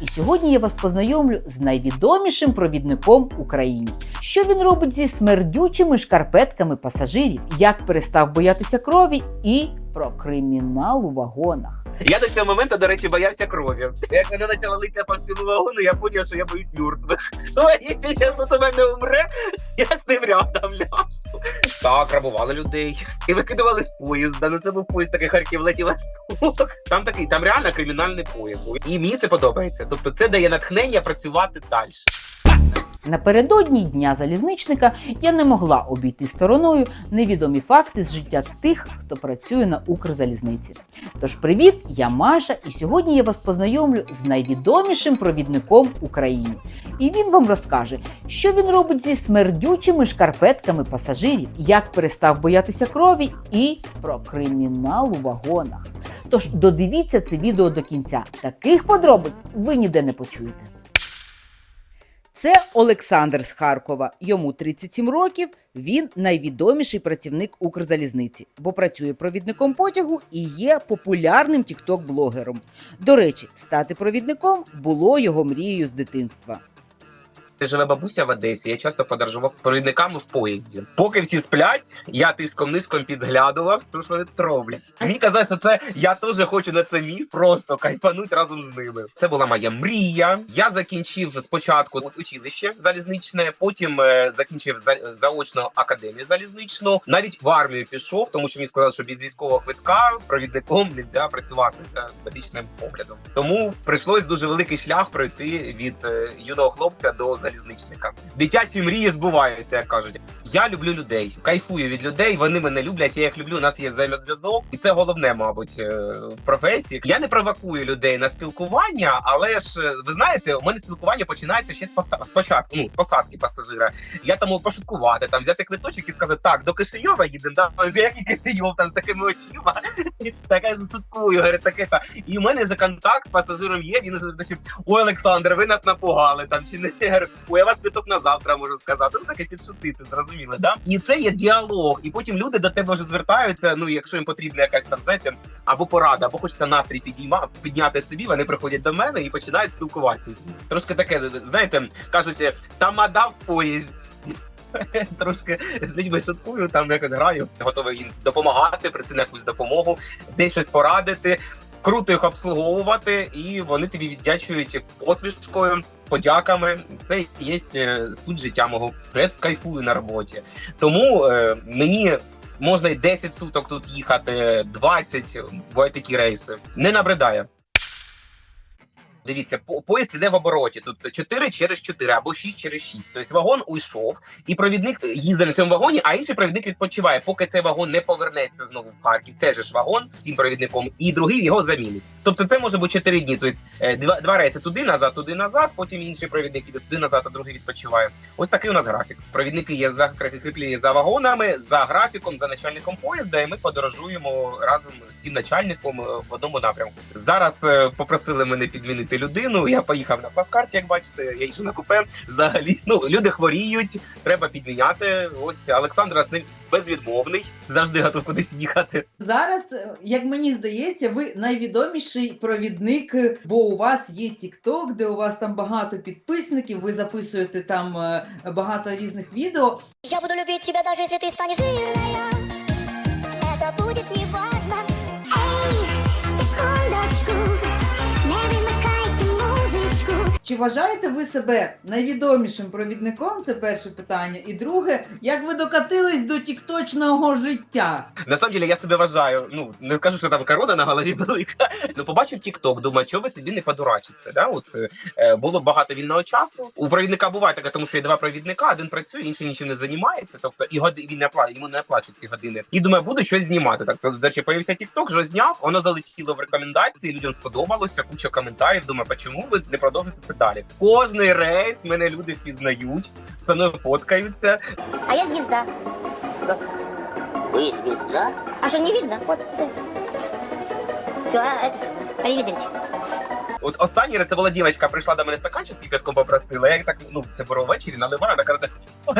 І сьогодні я вас познайомлю з найвідомішим провідником України. Що він робить зі смердючими шкарпетками пасажирів, як перестав боятися крові, і про кримінал у вагонах. Я до цього моменту, до речі, боявся крові. Як вона почала лити по всьому вагону, я зрозумів, що я боюсь мертвих. Ну, а якщо зараз у мене умре, я з ним рядом ляжу. Так, рабували людей. І викидували з поїзда. Ну це був поїзд такий Харків летів. Там такий, там реально кримінальний поїзд. був. І мені це подобається. Тобто це дає натхнення працювати далі. Напередодні дня залізничника я не могла обійти стороною невідомі факти з життя тих, хто працює на Укрзалізниці. Тож привіт, я Маша, і сьогодні я вас познайомлю з найвідомішим провідником України. І він вам розкаже, що він робить зі смердючими шкарпетками пасажирів, як перестав боятися крові, і про кримінал у вагонах. Тож додивіться це відео до кінця. Таких подробиць ви ніде не почуєте. Це Олександр з Харкова. Йому 37 років. Він найвідоміший працівник Укрзалізниці, бо працює провідником потягу і є популярним тікток-блогером. До речі, стати провідником було його мрією з дитинства. Живе бабуся в Одесі, я часто подорожував з провідниками в поїзді. Поки всі сплять, я тишком нишком підглядував, що ж вони роблять. Мені казали, що це я теж хочу на це місць просто кайфануть разом з ними. Це була моя мрія. Я закінчив спочатку училище залізничне, потім е, закінчив за, заочну академію залізничну. Навіть в армію пішов, тому що мені сказали, що без військового квитка провідником не можна працювати за медичним поглядом. Тому прийшлось дуже великий шлях пройти від е, юного хлопця до залізничника. Дитячі мрії збуваються, як кажуть. Я люблю людей, кайфую від людей. Вони мене люблять. Я їх люблю. У нас є взаємозв'язок, і це головне, мабуть, е, в професії. Я не провокую людей на спілкування, але ж е, ви знаєте, у мене спілкування починається ще з спочатку. Ну з посадки пасажира. Я можу пошуткувати, там взяти квиточок і сказати, так до Кишиньова їдемо. Да? Який Кишиньов там з такими очима. Така шуткую, говорить, таке та. І у мене вже контакт з пасажиром є. Він значить, ой, Олександр, ви нас напугали там чи не ой, я вас квиток на завтра можу сказати. Ну таке підшутити, зрозуміло, да? І це є діалог. І потім люди до тебе вже звертаються. Ну, якщо їм потрібна якась там знаєте, або порада, або хочеться настрій підійма, підняти собі, вони приходять до мене і починають спілкуватися. Трошки таке, знаєте, кажуть, тамада в поїзді. Трошки з людьми шуткую, там якось граю, готовий їм допомагати, прийти на якусь допомогу, десь щось порадити, круто їх обслуговувати, і вони тобі віддячують посмішкою, подяками. Це є е, суть життя мого. Тут кайфую на роботі. Тому е, мені. Можна й 10 суток тут їхати, 20, бувають такі рейси. Не набридає. Дивіться, по- поїзд іде в обороті. Тут 4 через 4 або 6 через 6. Тобто вагон уйшов, і провідник їздить на цьому вагоні, а інший провідник відпочиває, поки цей вагон не повернеться знову в Харків. Це ж вагон з цим провідником, і другий його замінить. Тобто це може бути 4 дні. Тобто е, два, два рейси туди, назад, туди, назад. Потім інший провідник іде туди назад, а другий відпочиває. Ось такий у нас графік. Провідники є за закріплені за вагонами, за графіком, за начальником поїзда, і ми подорожуємо разом з цим начальником е, в одному напрямку. Зараз е, попросили мене підмінити людину. Я поїхав на плавкарті, як бачите, я йшов на купе. Взагалі, ну люди хворіють, треба підміняти. Ось Олександр з ним безвідмовний, завжди готов кудись їхати. Зараз, е, як мені здається, ви найвідоміший провідник, е, бо у вас є TikTok, де у вас там багато підписників, ви записуєте там е, багато різних відео. Я буду любить тебя, даже если ты станешь жирная. Это будет неважно. Эй, секундочку, не вимикайте музичку. Чи вважаєте ви себе найвідомішим провідником? Це перше питання. І друге, як ви докатились до тікточного життя? На я себе вважаю. Ну не скажу, що там корона на голові велика. Ну побачив TikTok, думаю, чого ви собі не подурачиться. Да? От е, було багато вільного часу. У провідника буває таке, тому що є два провідника, один працює, інший нічим не займається. Тобто і годи він не оплачує, йому не оплачують ці години. І думаю, буду щось знімати. Так то, речі, появився TikTok, що зняв, воно залетіло в рекомендації. Людям сподобалося, куча коментарів. Думаю, чому ви не продовжите далі? Кожний рейс мене люди впізнають, зі мною фоткаються. А я звезда. Вы звезда? А что, не видно? Вот, все. Все, а это самое. Аривидерчи. От останній раз це була дівчинка, прийшла до мене стаканчик з кипятком попросила. Я так, ну, це було ввечері, наливаю, вона каже,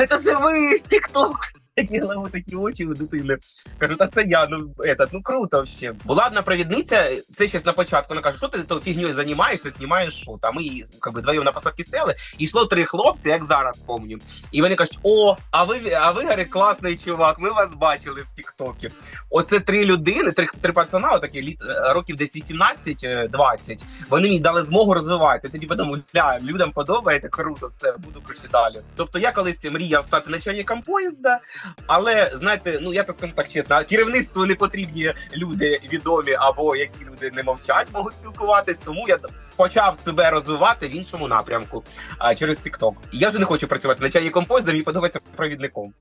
це ж ви, тік-ток. Такі голови, такі очі у дитини. Кажу, та це я, ну этот, ну круто вообще. Була одна провідниця, це ще на початку. Вона каже, що ти то фігньою займаєшся, знімаєш що? Там ми її, двоєм на посадки стояли, і йшло три хлопці, як зараз пам'ятаю. І вони кажуть: о, а ви а ви говорить, класний чувак, ми вас бачили в Тіктокі. Оце три людини, три, три пацана, такі літ е, років десь 18-20. Вони мені дали змогу розвивати. Тоді подумав, бля, людям подобається, круто, все, буду круче далі. Тобто я колись мріяв стати начальником поїзда, але знаєте, ну я так скажу так чесно, керівництву не потрібні люди відомі або які люди не мовчать, можуть спілкуватись. Тому я почав себе розвивати в іншому напрямку через TikTok. Я вже не хочу працювати начальником поїзда, мені подобається провідником.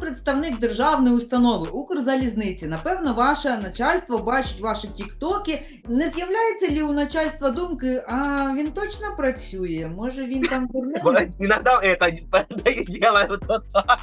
Представник державної установи Укрзалізниці. Напевно, ваше начальство бачить ваші тіктоки. Не з'являється лі у начальства думки, а він точно працює? Може він там? Это так.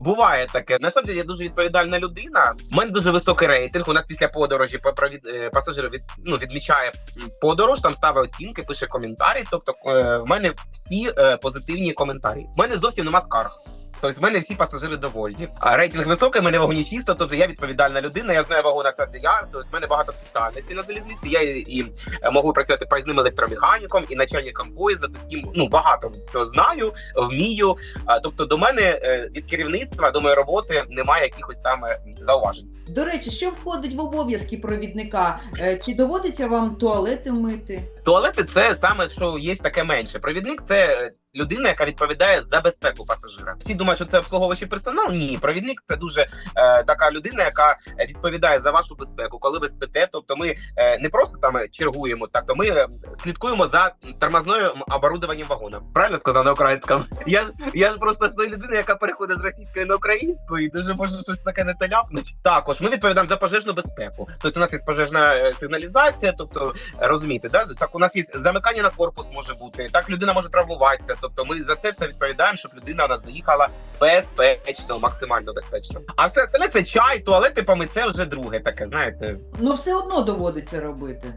Буває таке. Насправді я дуже відповідальна людина. У мене дуже високий рейтинг. У нас після подорожі е, пасажир від, ну, відмічає подорож, там ставить оцінки, пише коментарі. Тобто е, в мене всі е, позитивні коментарі. У мене зовсім нема скарг. Тобто в мене всі пасажири довольні. А рейтинг високий, в мене вагоні чисто, тобто я відповідальна людина, я знаю вагон, як де я, тобто в мене багато спеціальностей на залізниці. Я і, і можу працювати проїзним електромеханіком і начальником поїзда, тобто з ким ну багато що знаю, вмію. Тобто до мене е, від керівництва до моєї роботи немає якихось там е, зауважень. До речі, що входить в обов'язки провідника? Е, Чи доводиться вам туалети мити? Туалети це саме що є таке менше. Провідник це людина, яка відповідає за безпеку пасажира. Всі думають, що це обслуговуючий персонал. Ні, провідник це дуже е, така людина, яка відповідає за вашу безпеку, коли ви спите. Тобто, ми е, не просто там чергуємо, так то ми е, слідкуємо за тормозною оборудованням вагона. Правильно сказав на українському? Я я ж просто ж людина, яка переходить з російської на українську, і дуже може щось таке не таляпнуть. Також ми відповідаємо за пожежну безпеку. Тобто у нас є пожежна е, сигналізація, тобто розумієте, да так у нас є замикання на корпус може бути. Так людина може травмуватися. Тобто, ми за це все відповідаємо, щоб людина нас доїхала безпечно, максимально безпечно. А все остальне це чай, туалети помить, це вже друге таке. Знаєте, Ну все одно доводиться робити.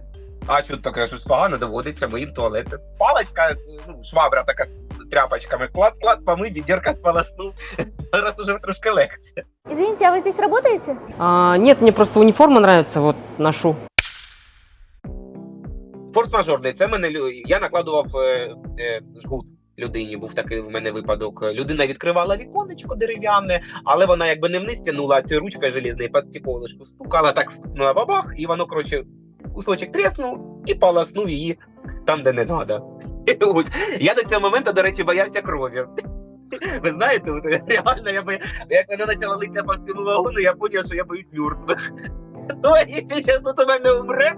а що таке щось погано доводиться моїм туалети. Паличка, ну швабра така з тряпочками. Клац, клац, помий, відірка сполоснув. Зараз уже трошки легше. Извините, а вы здесь работаете? А, нет, мне просто униформа нравится, вот ношу. Форс-мажорний, це мене лю- я накладував е, е, жгут. Людині був такий в мене випадок. Людина відкривала віконечко дерев'яне, але вона якби не вниз тянула, цією ручкою желізною під стукала, так стукнула бабах, і воно, коротше, кусочок треснув і полоснув її там, де не треба. Я до цього моменту, до речі, боявся крові. Ви знаєте, реально, я би, як вона почала литися по всьому вагону, я зрозумів, що я боюсь мертвих. Ну, якщо тут у мене умре,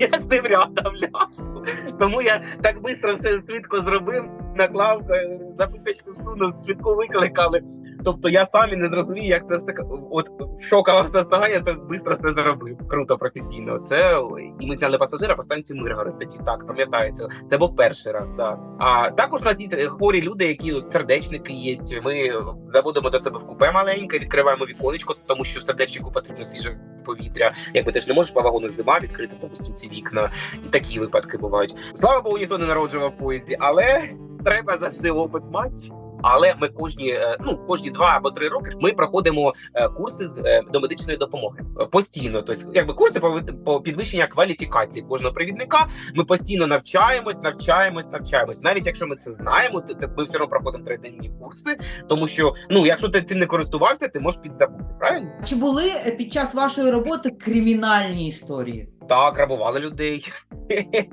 я з ним рядом ляжу. Тому я так швидко все швидко зробив, наклав е, запиточку сунув, швидко викликали. Тобто я сам і не зрозумів, як це все от шокова состояння, це швидко все зробив. Круто, професійно. Це і ми зняли пасажира по станції Миргород. Тоді так пам'ятається. Це був перший раз. Так. А також у нас є хворі люди, які от, сердечники є. Ми заводимо до себе в купе маленьке, відкриваємо віконечко, тому що в сердечнику потрібно свіже повітря. Якби ти ж не можеш по вагону зима відкрити, допустим, ці вікна. І такі випадки бувають. Слава Богу, ніхто не народжував в поїзді, але треба завжди опит мати. Але ми кожні е, ну кожні два або три роки ми проходимо е, курси з е, до медичної допомоги постійно. Тобто, якби курси по, підвищення кваліфікації кожного провідника. Ми постійно навчаємось, навчаємось, навчаємось. Навіть якщо ми це знаємо, то, ми все одно проходимо триденні курси, тому що ну якщо ти цим не користувався, ти можеш підзабути. Правильно? Чи були під час вашої роботи кримінальні історії? Так, рабували людей.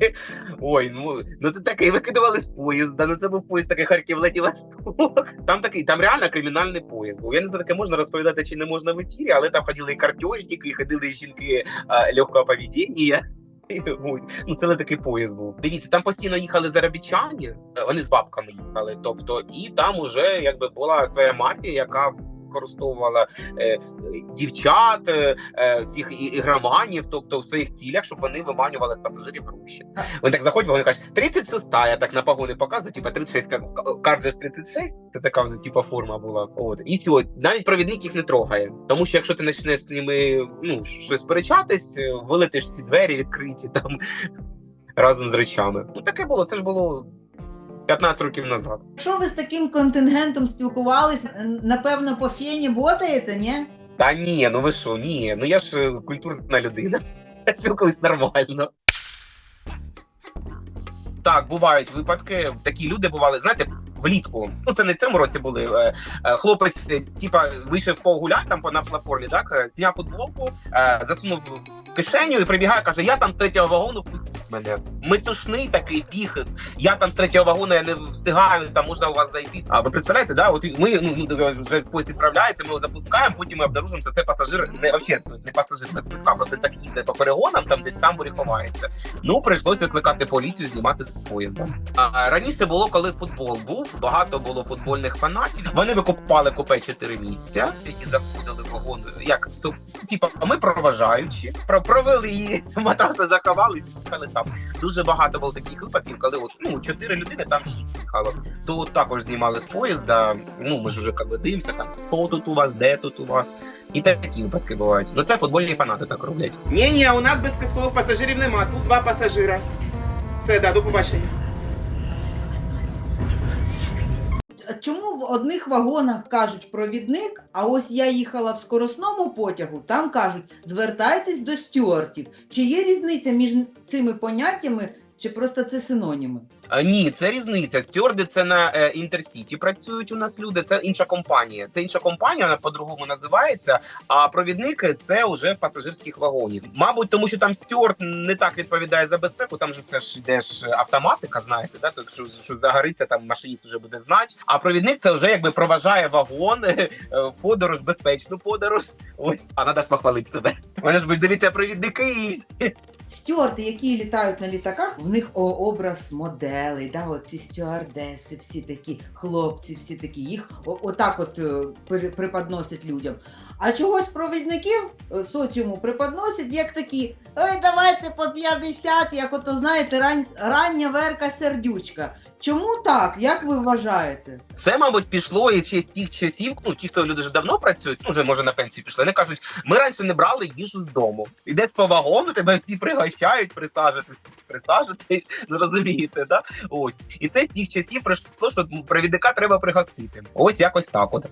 Ой, ну ну це таке, викидували з поїзда. Ну це був поїзд такий Харків летів. Там такий, там реально кримінальний поїзд. був. Я не знаю, таке можна розповідати чи не можна в ефірі, але там ходили і картежники, і ходили жінки а, легкого поведіння. Ось, ну це не такий поїзд був. Дивіться, там постійно їхали заробітчані, е, вони з бабками їхали. Тобто, і там уже якби була своя мафія, яка використовувала е, дівчат, е, е, цих ігроманів, тобто в своїх цілях, щоб вони виманювали з пасажирів гроші. Вони так заходять, вони кажуть, 36 я так на погони показую, типа 36, як кажеш 36, це така ну, типа форма була. От і все, навіть провідник їх не трогає. Тому що якщо ти почнеш з ними ну щось сперечатись, вилетиш ці двері відкриті там разом з речами. Ну таке було. Це ж було 15 років назад. Що ви з таким контингентом спілкувались, напевно, по фені ботаєте, ні? Та ні, ну ви що, ні, ну я ж е, культурна людина. Я спілкуюсь нормально. Так, бувають випадки. Такі люди бували, знаєте, влітку. Ну це не в цьому році були. е, е, Хлопець, е, типа, вийшов погуляти там на платформі, так зняв футболку, засунув в кишеню і прибігає, каже: Я там з третього вагону мене. Метушний такий біг. Я там з третього вагону, я не встигаю, там можна у вас зайти. А ви представляєте, да? От ми ну, вже поїзд відправляєте, ми його запускаємо, потім ми обнаружимо, це пасажир не вообще не пасажир квитка, просто так їздить по перегонам, там десь тамбурі ховається. Ну прийшлося викликати поліцію, знімати з поїзда. А раніше було, коли футбол був, багато було футбольних фанатів. Вони викупали купе чотири місця, які заходили в вагон. Як стоп, типа, ми проважаючи, про провели її, матраси заховали і їхали там. Дуже багато було таких випадків, коли от ну чотири людини там шість їхало. То також знімали з поїзда. Ну ми ж вже дивимося там, хто тут у вас, де тут у вас. І такі випадки бувають. Ну це футбольні фанати так роблять. Ні, ні, у нас безквиткових пасажирів нема. Тут два пасажира. Все, да, до побачення. Чому в одних вагонах кажуть провідник, а ось я їхала в скоросному потягу, там кажуть звертайтесь до стюартів. Чи є різниця між цими поняттями, чи просто це синоніми? Ні, це різниця. Стюарди це на е, інтерсіті працюють у нас люди. Це інша компанія. Це інша компанія, вона по-другому називається. А провідники це вже пасажирських вагонів. Мабуть, тому що там стюард не так відповідає за безпеку. Там же все ж йде автоматика, знаєте, да? То якщо що загориться, там машиніст вже буде знати. А провідник це вже якби проважає вагон е, в подорож, безпечну подорож. Ось, а треба ж похвалити себе. Вони ж будуть дивіться провідники. Стюарди, які літають на літаках, в них образ моделей, да, оці стюардеси, всі такі хлопці, всі такі, їх отак от е, преподносять людям. А чогось провідників е, соціуму преподносять як такі: ой, давайте по 50, як ото знаєте, рання верка сердючка. Чому так? Як ви вважаєте? Це, мабуть, пішло і ще з тих часів. Ну, ті, хто люди вже давно працюють, ну вже може на пенсію пішли. Вони кажуть, ми раніше не брали їжу з дому. Ідеш по вагону, тебе всі пригощають, присаджуйтесь, присаджуйтесь, ну розумієте, да? Ось. І це з тих часів прийшло, що провідника треба пригостити. Ось якось так. От.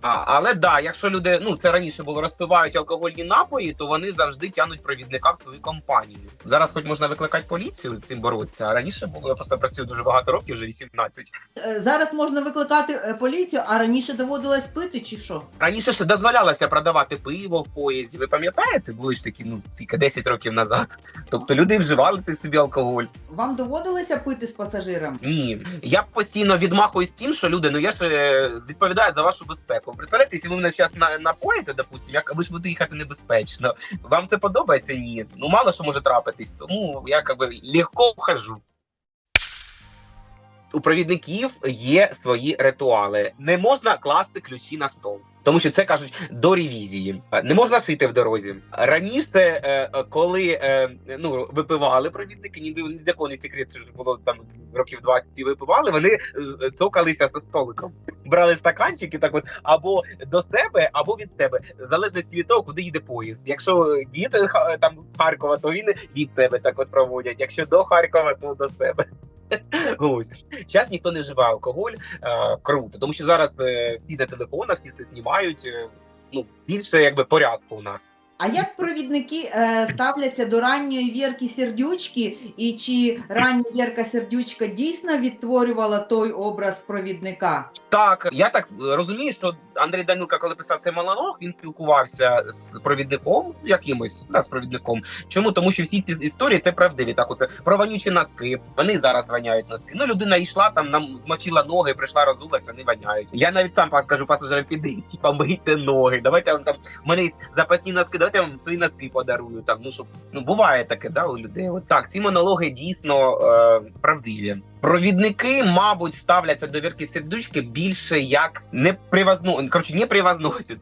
А- але да, якщо люди, ну це раніше було розпивають алкогольні напої, то вони завжди тянуть провідника в свою компанію. Зараз, хоч можна викликати поліцію з цим боротися, а раніше було я просто працюю дуже багато років, вже 18. Е, Зараз можна викликати е, поліцію, а раніше доводилось пити чи що? Раніше ж дозволялося продавати пиво в поїзді. Ви пам'ятаєте? Були ж такі, ну скільки 10 років назад. Тобто люди вживали ти собі алкоголь. Вам доводилося пити з пасажиром? Ні, я постійно відмахуюсь тим, що люди, ну я ж е, відповідаю за вашу безпеку. Представляєте, якщо ви мене зараз на, напоїте, допустимо, як ви ж будете їхати небезпечно. Вам це подобається? Ні. Ну мало що може трапитись, тому я как би легко вхожу. У провідників є свої ритуали. Не можна класти ключі на стол. Тому що це кажуть до ревізії. Не можна шити в дорозі. Раніше, е, е, коли е, ну випивали провідники, ні ні кого не секрет, що було там років 20 і випивали, вони цокалися за столиком. Брали стаканчики так от або до себе, або від себе, в залежності від того, куди їде поїзд. Якщо від там Харкова, то він від себе так от проводять. Якщо до Харкова, то до себе. Ось зараз ніхто не вживає алкоголь, е, круто, тому що зараз е, всі на телефонах, всі це знімають. е, ну більше якби порядку у нас. А як провідники е, ставляться до ранньої Вірки Сердючки, і чи рання Вірка Сердючка дійсно відтворювала той образ провідника? Так, я так е, розумію, що Андрій Данилка, коли писав цей монолог, він спілкувався з провідником, якимось да, з провідником. Чому? Тому що всі ці історії це правдиві. Так, оце про вонючі носки. Вони зараз воняють носки. Ну, людина йшла там, нам змочила ноги, прийшла, розулась, вони воняють. Я навіть сам кажу пасажирам, піди, типа мийте ноги. Давайте вам там в запасні носки, давайте я вам носки подарую. Там ну щоб ну буває таке, да, у людей. От так, ці монологи дійсно е, правдиві. Провідники, мабуть, ставляться до вірки сердючки більше як не привозну, коротше, не привозносять.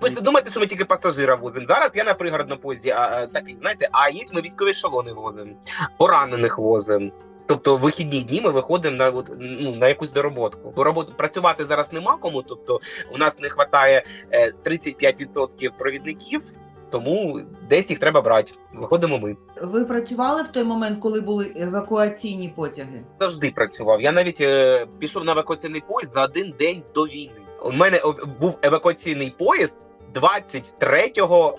Ви ж думаєте, що ми тільки пасажира возимо? Зараз я на пригородному поїзді, а, а, такий, знаєте, а їдь ми військові ешелони возимо, поранених возимо. Тобто в вихідні дні ми виходимо на от, ну, на якусь дороботку. Бо роботу працювати зараз нема кому. Тобто у нас не вистачає е, 35% провідників. тому десь їх треба брати. Виходимо ми. Ви працювали в той момент, коли були евакуаційні потяги? Завжди працював. Я навіть е, пішов на евакуаційний поїзд за один день до війни. У мене був евакуаційний поїзд 23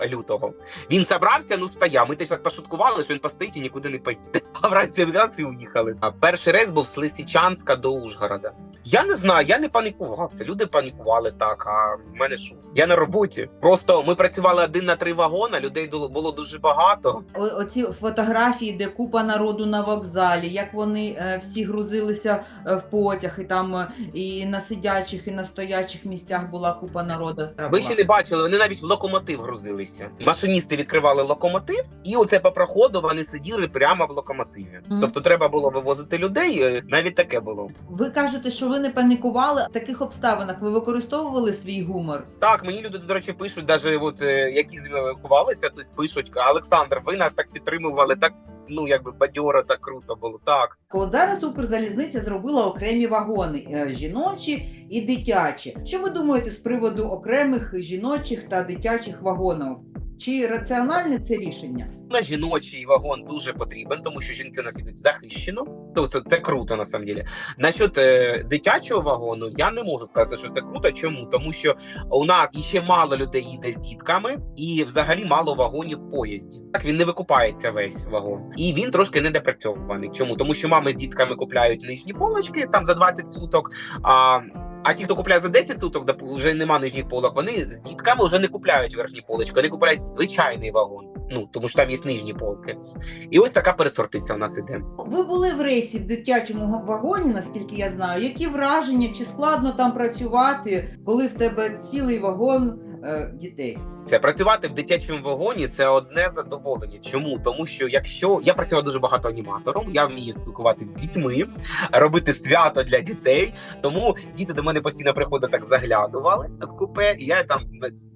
лютого. Він забрався, ну стоя. Ми десь так пошуткували, що він постоїть і нікуди не поїде. А вранці вранці уїхали. А перший рейс був з Лисичанська до Ужгорода. Я не знаю, я не панікував. Це люди панікували так. А в мене що? Я на роботі. Просто ми працювали один на три вагона. Людей було- дуже багато. О- Оці фотографії, де купа народу на вокзалі, як вони е, всі грузилися е, в потяг, і там е, і на сидячих, і на стоячих місцях була купа народу. Ви ще не бачили, вони навіть в локомотив грузилися. Машиністи відкривали локомотив, і оце по проходу вони сиділи прямо в локомотиві. Мгм. Тобто треба було вивозити людей. е, Навіть таке було. Ви кажете, що ви не панікували в таких обставинах. Ви використовували свій гумор. Так, мені люди, до речі, пишуть, навіть от е, які з ними ховалися, то пишуть Олександр, ви нас так підтримували, так ну якби бадьоро, так круто було. Так. От зараз Укрзалізниця зробила окремі вагони е, жіночі і дитячі. Що ви думаєте з приводу окремих жіночих та дитячих вагонів? Чи раціональне це рішення? На жіночий вагон дуже потрібен, тому що жінки у нас ідуть захищено. Тобто це круто на самом деле. Насчет е, дитячого вагону я не можу сказати, що це круто. Чому? Тому що у нас іще мало людей їде з дітками, і взагалі мало вагонів в поїзді. Так він не викупається весь вагон, і він трошки недопрацьований. Чому? Тому що мами з дітками купляють нижні полочки там за 20 суток. А а ті, хто купляє за 10 суток, де вже нема нижніх полок, вони з дітками вже не купляють верхні полочки, вони купляють звичайний вагон. Ну тому що там є нижні полки. І ось така пересортиця у нас іде. Ви були в рейсі в дитячому вагоні, наскільки я знаю. Які враження, чи складно там працювати, коли в тебе цілий вагон дітей? Це працювати в дитячому вагоні це одне задоволення. Чому? Тому що якщо я працював дуже багато аніматором, я вмію спілкуватися з дітьми, робити свято для дітей. Тому діти до мене постійно приходять так заглядували в купе, і я там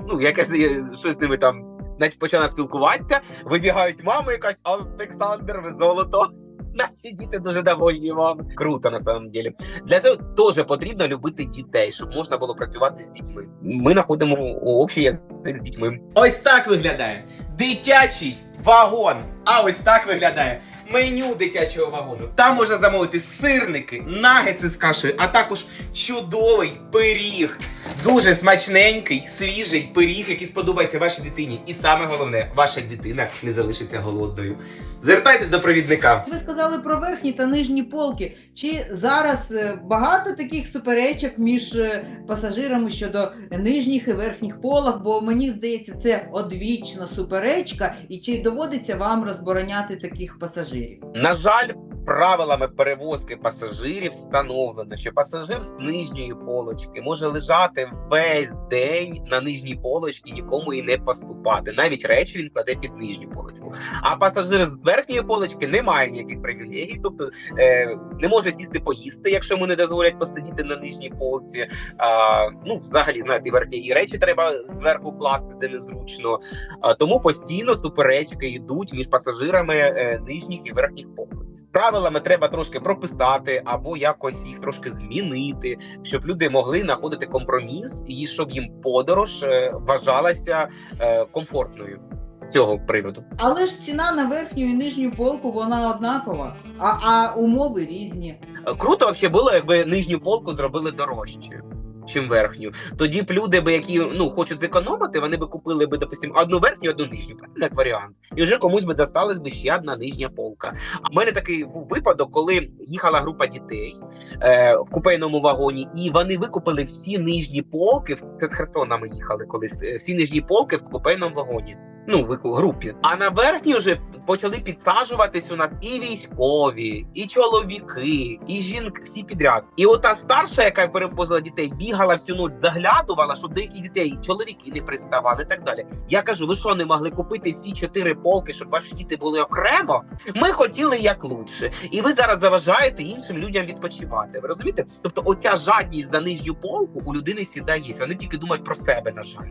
ну якось е, щось з ними там почала спілкуватися. Вибігають мами і кажуть, Олександр, ви золото. Наші діти дуже довольні вам. Круто на самом деле. Для цього теж потрібно любити дітей, щоб можна було працювати з дітьми. Ми знаходимо общий язик з дітьми. Ось так виглядає дитячий вагон. А ось так виглядає меню дитячого вагону. Там можна замовити сирники, нагетси з кашею, а також чудовий пиріг. Дуже смачненький, свіжий пиріг, який сподобається вашій дитині. І саме головне, ваша дитина не залишиться голодною. Звертайтесь до провідника. Ви сказали про верхні та нижні полки. Чи зараз е, багато таких суперечок між е, пасажирами щодо нижніх і верхніх полок? Бо мені здається, це одвічна суперечка, і чи доводиться вам розбороняти таких пасажирів? На жаль, правилами перевозки пасажирів встановлено, що пасажир з нижньої полочки може лежати весь день на нижній полочці, нікому і не поступати. Навіть речі він кладе під нижню полочку. А пасажир з верхньої полочки не має ніяких привілегій, тобто е, не може сісти поїсти, якщо йому не дозволять посидіти на нижній полці. А, ну, взагалі, знаєте, і верхні і речі треба зверху класти, де незручно. А, тому постійно суперечки йдуть між пасажирами е, нижніх і верхніх полиць. Правилами треба трошки прописати або якось їх трошки змінити, щоб люди могли знаходити компроміс і щоб їм подорож е, вважалася е, комфортною з цього приводу. Але ж ціна на верхню і нижню полку вона однакова, а, а умови різні. Е, Круто вообще було, якби нижню полку зробили дорожчою. Чим верхню, тоді б люди, би, які ну хочуть зекономити, вони би купили би, допустим, одну верхню, одну нижню, як варіант, і вже комусь би досталась би ще одна нижня полка. А в мене такий був випадок, коли їхала група дітей е, в купейному вагоні, і вони викупили всі нижні полки. Це з Херсона ми їхали колись. е, Всі нижні полки в купейному вагоні. Ну, в групі. А на верхній вже почали підсаджуватись у нас і військові, і чоловіки, і жінки, всі підряд. І ота старша, яка перевозила дітей, бігала всю ніч, заглядувала, щоб їхніх дітей чоловіки не приставали і так далі. Я кажу, ви що не могли купити всі чотири полки, щоб ваші діти були окремо? Ми хотіли як лучше. І ви зараз заважаєте іншим людям відпочивати. Ви розумієте? Тобто, оця жадність за нижню полку у людини завжди є. Вони тільки думають про себе, на жаль.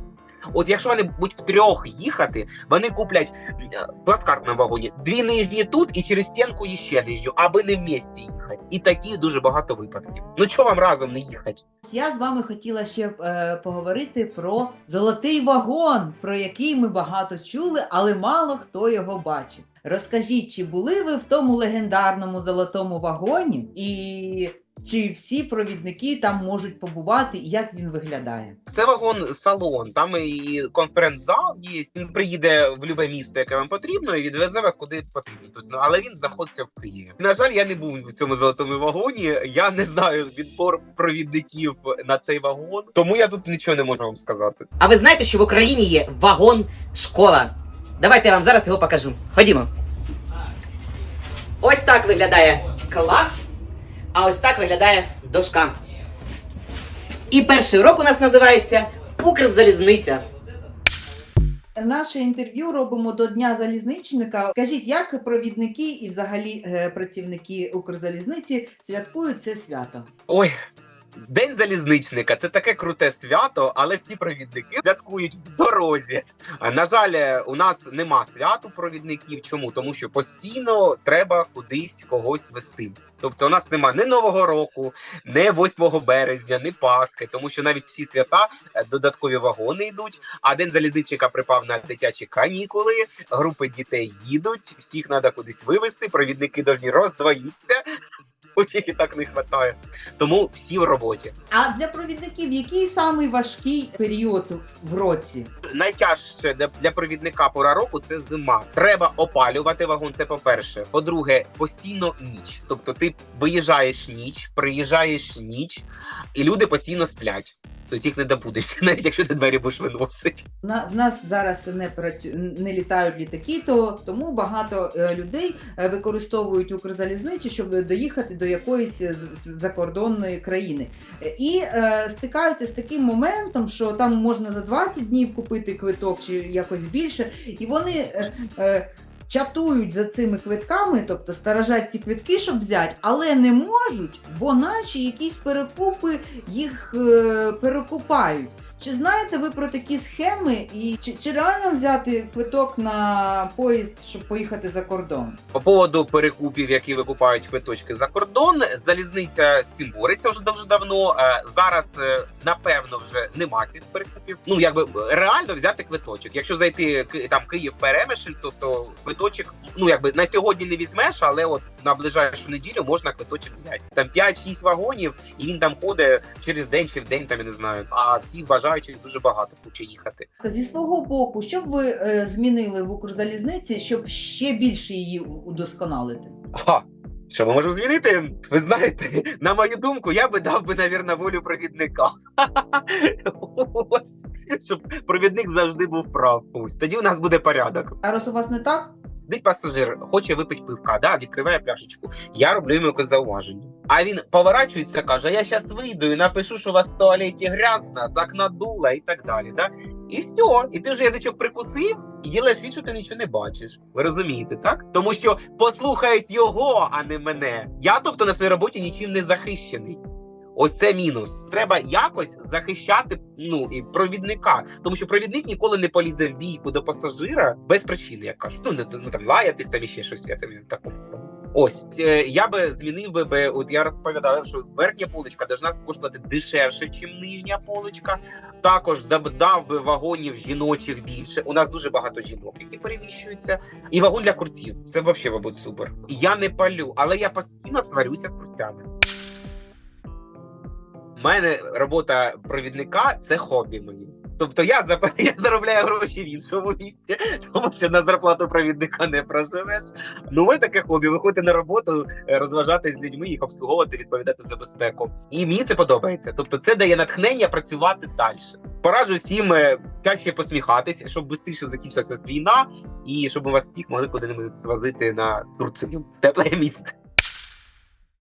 От якщо вони будуть втрьох їхати, вони куплять е, плацкарт на вагоні, дві нижні тут і через стінку іще нижню, аби не вместе їхати. І таких дуже багато випадків. Ну чого вам разом не їхати? Я з вами хотіла ще е, поговорити про золотий вагон, про який ми багато чули, але мало хто його бачив. Розкажіть, чи були ви в тому легендарному золотому вагоні, і чи всі провідники там можуть побувати, і як він виглядає? Це вагон салон. Там і конференц-зал є. Він приїде в любе місто, яке вам потрібно, і відвезе вас куди потрібно. Тут ну, але він знаходиться в Києві. На жаль, я не був в цьому золотому вагоні. Я не знаю відбор провідників на цей вагон, тому я тут нічого не можу вам сказати. А ви знаєте, що в Україні є вагон школа? Давайте я вам зараз його покажу. Ходімо. Ось так виглядає клас, а ось так виглядає дошка. І перший урок у нас називається Укрзалізниця. Наше інтерв'ю робимо до Дня залізничника. Скажіть, як провідники і взагалі е, працівники Укрзалізниці святкують це свято? Ой. День залізничника це таке круте свято, але всі провідники святкують в дорозі. А, На жаль, у нас нема святу провідників. Чому? Тому що постійно треба кудись когось вести. Тобто у нас нема ні Нового року, ні 8 березня, ні Пасхи, тому що навіть всі свята е, додаткові вагони йдуть. А день залізничника припав на дитячі канікули. Групи дітей їдуть, всіх треба кудись вивезти. Провідники повинні роздвоїтися. Хоч їх і так не вистачає. Тому всі в роботі. А для провідників який самий важкий період в році? Найтяжче для, для провідника пора року це зима. Треба опалювати вагон. Це по-перше. По-друге, постійно ніч. Тобто ти виїжджаєш ніч, приїжджаєш ніч, і люди постійно сплять. Тобто їх не добудеш, навіть якщо ти двері будеш виносити. На в нас зараз не працю... не літають літаки, то тому багато е, людей е, використовують Укрзалізницю, щоб доїхати до якоїсь з- закордонної країни. І е, стикаються з таким моментом, що там можна за 20 днів купити квиток чи якось більше, і вони. Е, е, Чатують за цими квитками, тобто сторожать ці квитки, щоб взяти, але не можуть, бо наче якісь перекупи їх е, перекупають. Чи знаєте ви про такі схеми, і чи, чи реально взяти квиток на поїзд, щоб поїхати за кордон? По поводу перекупів, які викупають квиточки за кордон, залізниця цим бореться вже дуже давно. Е, Зараз е, напевно вже нема цих перекупів. Ну якби реально взяти квиточок. Якщо зайти там Київ Перемишль, то, то квиточок, ну якби на сьогодні не візьмеш, але от на ближайшу неділю можна квиточок взяти. Там 5-6 вагонів, і він там ходить через день чи в день, там я не знаю. А всіх бажаючих дуже багато хоче їхати. Зі свого боку, що б ви е, змінили в Укрзалізниці, щоб ще більше її удосконалити? Ха. Що ми можемо змінити? Ви знаєте, на мою думку, я би дав би, навірно, волю провідника. Ось, щоб провідник завжди був прав. Ось тоді у нас буде порядок. Зараз у вас не так? Сидить пасажир, хоче випити пивка, да, відкриває пляшечку. Я роблю йому якесь зауваження. А він поворачується, каже: я зараз вийду і напишу, що у вас в туалеті грязно, так надуло і так далі. Да? І все. І ти вже язичок прикусив і ділаєш від, що ти нічого не бачиш. Ви розумієте, так? Тому що послухають його, а не мене. Я, тобто, на своїй роботі нічим не захищений. Ось це мінус. Треба якось захищати ну і провідника, тому що провідник ніколи не полізе в бійку до пасажира без причини, як кажуть. Ну не ну там лаятись там іще щось. Я там такому. Ось е, я би змінив би, би, от я розповідав, що верхня поличка должна коштувати дешевше, ніж нижня поличка. Також дав, дав би вагонів жіночих більше. У нас дуже багато жінок, які переміщуються. І вагон для курців. Це взагалі, мабуть, супер. Я не палю, але я постійно сварюся з курцями. У мене робота провідника це хобі мені. Тобто я, я заробляю гроші в іншому місці, тому що на зарплату провідника не проживеш. Ну, ви таке хобі, виходите на роботу, е, розважатись з людьми, їх обслуговувати, відповідати за безпеку. І мені це подобається. Тобто, це дає натхнення працювати далі. Пораджу всім е, чаще посміхатись, щоб швидше закінчилася війна, і щоб ми вас всіх могли куди-небудь звозити на Турцію. Тепле місце.